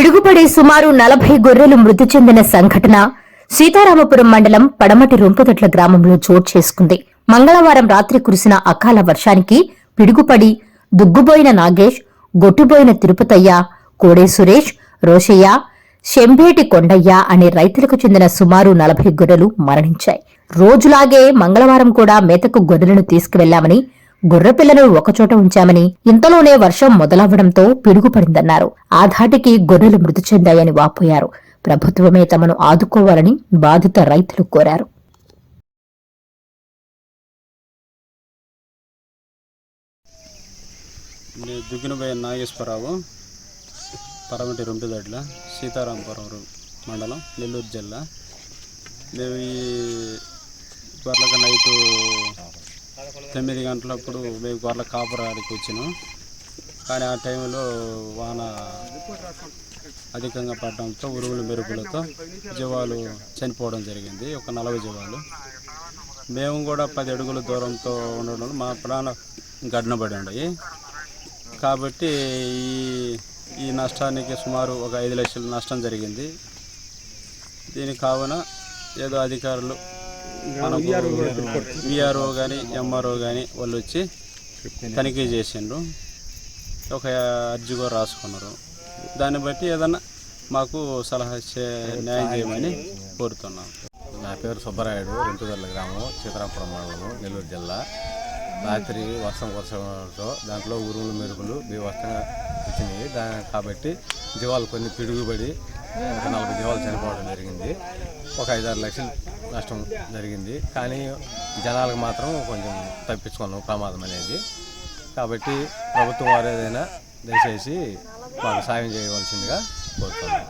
పిడుగుపడి సుమారు నలభై గొర్రెలు మృతి చెందిన సంఘటన సీతారామపురం మండలం పడమటి రొంపదొట్ల గ్రామంలో చోటు చేసుకుంది. మంగళవారం రాత్రి కురిసిన అకాల వర్షానికి పిడుగుపడి దుగ్గుబోయిన నాగేష్ గొట్టుబోయిన తిరుపతయ్య కోడే సురేష్ రోషయ్య శంభేటి కొండయ్య అనే రైతులకు చెందిన సుమారు నలభై గొర్రెలు మరణించాయి. రోజులాగే మంగళవారం కూడా మేతకు గొర్రెలను తీసుకువెళ్ళామని గొర్రెపిల్లను ఒకచోట ఉంచామని ఇంతలోనే వర్షం మొదలవ్వడంతో పిడుగుపడిందన్నారు. ఆ ధాటికి గొర్రెలు మృతి చెందాయని వాపోయారు. ప్రభుత్వమే తమను ఆదుకోవాలని బాధిత రైతులు కోరారు. దుగ్గినబోయే నాగేశ్వరరావు పరమటి రొంపిదడ్ల సీతారాంపురం మండలం నెల్లూరు జిల్లా. మేము ఈ బర్లక నైటు తొమ్మిది గంటలప్పుడు మేము గొర్రెల కాపురానికి వచ్చినాం. కానీ ఆ టైంలో వాన అధికంగా పడడంతో ఉరువులు మెరుపులతో జీవాలు చనిపోవడం జరిగింది. ఒక నలభై జీవాలు. మేము కూడా పది అడుగుల దూరంతో ఉండడం వల్ల మా ప్రాణ గడ్నబడి ఉన్నాయి కాబట్టి ఈ ఈ నష్టానికి సుమారు ఒక ఐదు లక్షల నష్టం జరిగింది. దీని కావున ఏదో అధికారులు విఆర్ఓ కానీ ఎంఆర్ఓ కానీ వాళ్ళు వచ్చి తనిఖీ చేసిండ్రు. ఒక అర్జీ కూడా రాసుకున్నారు. దాన్ని బట్టి ఏదన్నా మాకు సలహా చే న్యాయం చేయమని కోరుతున్నాం. నా పేరు సుబ్బరాయుడు రెంటుదర్ల గ్రామం సీతారాంపురం మండలం నెల్లూరు జిల్లా. రాత్రి వర్షం కురసడంతో దాంట్లో ఉరుములు మెరుపులు బీభత్సంగా వచ్చినాయి దా కాబట్టి జీవాలు కొన్ని పిడుగుబడి నలభై జీవాలు చనిపోవడం జరిగింది. ఒక ఐదారు లక్షలు నష్టం జరిగింది. కానీ జనాలకు మాత్రం కొంచెం తప్పించుకున్నాం ప్రమాదం అనేది. కాబట్టి ప్రభుత్వం వారు ఏదైనా దయచేసి మాకు సాయం చేయవలసిందిగా కోరుతున్నాను.